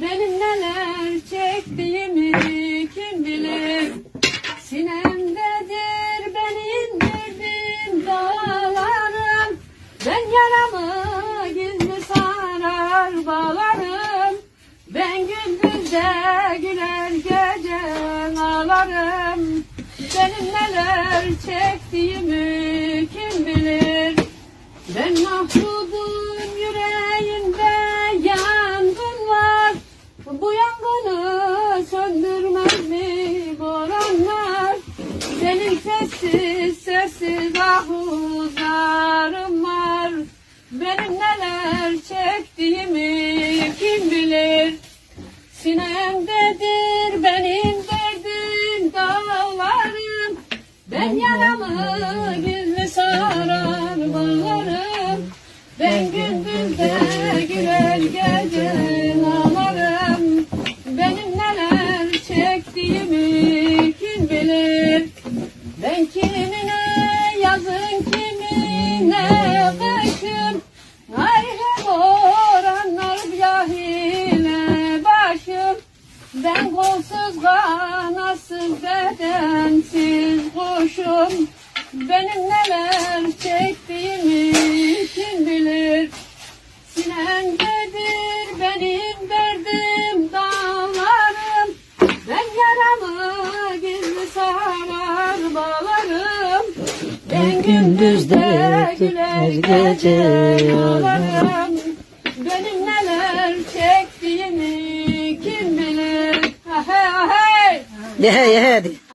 Benim neler çektiğimi kim bilir? Sinemdedir benim derdim dağlarım. Ben yaramı gizli sarar bağlarım. Ben gündüzde güler gece ağlarım. Benim neler çektiğimi Sinemdedir benim derdim dağlarım Ben yaramı Ben kolsuz kanatsız bedensiz kuşum. Benim neler çektiğimi kim bilir? Sinemdedir benim derdim dağlarım. Ben yaramı gizli sarar bağlarım. Ben gündüzde güler gece ağlarım çektiğimi kim